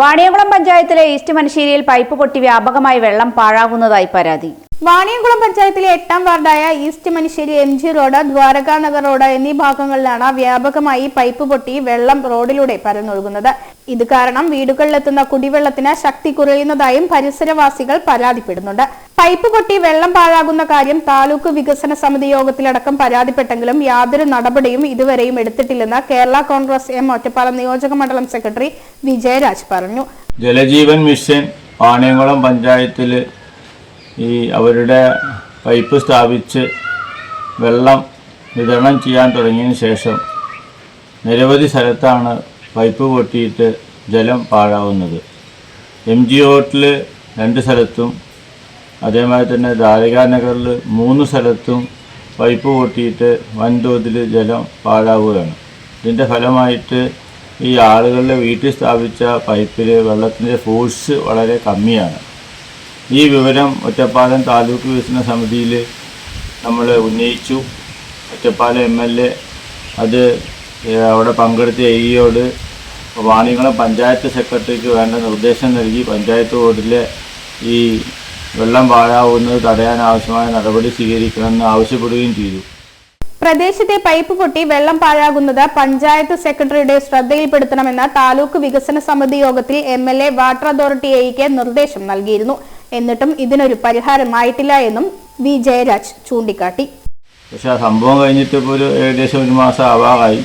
വാണിയംകുളം പഞ്ചായത്തിലെ east മനശ്ശേരിയിൽ pipe പൊട്ടി വ്യാപകമായി വെള്ളം പാഴാകുന്നതായി പരാതി. വാണിയംകുളം പഞ്ചായത്തിലെ എട്ടാം വാർഡായ east Manusseri M G road Dwaraka Nagar road എന്നീ ഭാഗങ്ങളിലാണ് വ്യാപകമായി പൈപ്പ് പൊട്ടി വെള്ളം റോഡിലൂടെ പരന്നൊഴുകുന്നത്. ഇത് കാരണം വീടുകളിലെത്തുന്ന കുടിവെള്ളത്തിന് ശക്തി കുറയുന്നതായും പരിസരവാസികൾ പരാതിപ്പെടുന്നുണ്ട്. പൈപ്പ് പൊട്ടി വെള്ളം പാഴാകുന്ന കാര്യം താലൂക്ക് വികസന സമിതി യോഗത്തിലടക്കം പരാതിപ്പെട്ടെങ്കിലും യാതൊരു നടപടിയും ഇതുവരെയും എടുത്തിട്ടില്ലെന്ന് കേരള കോൺഗ്രസ് എം ഒറ്റപ്പാലം നിയോജക മണ്ഡലം സെക്രട്ടറി വിജയരാജ് പറഞ്ഞു. ജലജീവൻ മിഷൻ പാണയംകുളം പഞ്ചായത്തിൽ ഈ അവരുടെ പൈപ്പ് സ്ഥാപിച്ച് വെള്ളം വിതരണം ചെയ്യാൻ തുടങ്ങിയതിന് ശേഷം നിരവധി സ്ഥലത്താണ് പൈപ്പ് പൊട്ടിയിട്ട് ജലം പാഴാവുന്നത്. എം ജി ഓട്ടിൽ രണ്ട് സ്ഥലത്തും അതേമാതിരി തന്നെ ദ്വാരകാനഗറിൽ മൂന്ന് സ്ഥലത്തും പൈപ്പ് പൊട്ടിയിട്ട് വൻതോതിൽ ജലം പാഴാവുകയാണ്. ഇതിന്റെ ഫലമായിട്ട് ഈ ആളുകളുടെ വീട്ടിൽ സ്ഥാപിച്ച പൈപ്പിൽ വെള്ളത്തിന്റെ ഫോഴ്സ് വളരെ കമ്മിയാണ്. ഈ വിവരം ഒറ്റപ്പാലം താലൂക്ക് വികസന സമിതിയിൽ നമ്മൾ ഉന്നയിച്ചു. ഒറ്റപ്പാലം എം എൽ എ അത് അവിടെ പങ്കെടുത്ത എഇയോട് വാണിയംകുളം പഞ്ചായത്ത് സെക്രട്ടറിക്ക് വേണ്ട നിർദ്ദേശം നൽകി പഞ്ചായത്ത് ബോർഡിലെ ഈ വെള്ളം പാഴാവുന്നത് തടയാൻ ആവശ്യമായ നടപടി സ്വീകരിക്കണമെന്ന് ആവശ്യപ്പെടുകയും ചെയ്തു. പ്രദേശത്തെ പൈപ്പ് പൊട്ടി വെള്ളം പാഴാകുന്നത് പഞ്ചായത്ത് സെക്രട്ടറിയുടെ ശ്രദ്ധയിൽപ്പെടുത്തണമെന്ന താലൂക്ക് വികസന സമിതി യോഗത്തിൽ M L A water authority എയ്ക്ക് നിർദ്ദേശം നൽകിയിരുന്നു. എന്നിട്ടും ഇതിനൊരു പരിഹാരമായിട്ടില്ല എന്നും വി ജയരാജ് ചൂണ്ടിക്കാട്ടി. പക്ഷേ ആ സംഭവം കഴിഞ്ഞിട്ട് ഇപ്പോൾ ഒരു ഏകദേശം ഒരു മാസം ആവാറായി.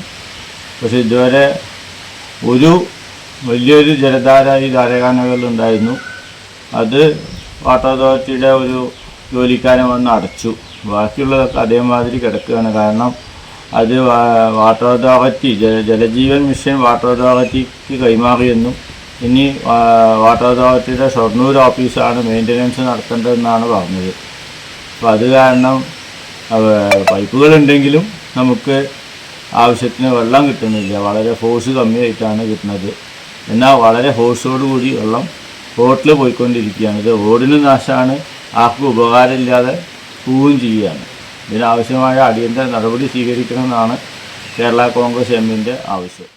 പക്ഷേ ഇതുവരെ ഒരു വലിയൊരു ജലധാര ഈ ധാരകാനകളിലുണ്ടായിരുന്നു അത് വാട്ടർ അതോറിറ്റിയുടെ ഒരു ജോലിക്കാരൻ വന്ന് അടച്ചു. ബാക്കിയുള്ളതൊക്കെ അതേമാതിരി കിടക്കുകയാണ്. കാരണം അത് വാട്ടർ അതോറിറ്റി ജല ജലജീവൻ മിഷൻ വാട്ടർ അതോറിറ്റിക്ക് കൈമാറിയെന്നും ഇനി വാട്ടർ അതോറിറ്റിയുടെ ഷൊർണൂർ ഓഫീസാണ് മെയിന്റനൻസ് നടത്തേണ്ടതെന്നാണ് പറഞ്ഞത്. അപ്പോൾ അത് കാരണം പൈപ്പുകളുണ്ടെങ്കിലും നമുക്ക് ആവശ്യത്തിന് വെള്ളം കിട്ടുന്നില്ല. വളരെ ഫോഴ്സ് കമ്മിയായിട്ടാണ് കിട്ടുന്നത്. എന്നാൽ വളരെ ഫോഴ്സോടുകൂടി വെള്ളം റോട്ടിൽ പോയിക്കൊണ്ടിരിക്കുകയാണ്. ഇത് ഓടിനും നാശമാണ് ആർക്കും ഉപകാരമില്ലാതെ പോവുകയും ചെയ്യുകയാണ്. ഇതിനാവശ്യമായ അടിയന്തര നടപടി സ്വീകരിക്കണമെന്നാണ് കേരള കോൺഗ്രസ് എമ്മിന്റെ ആവശ്യം.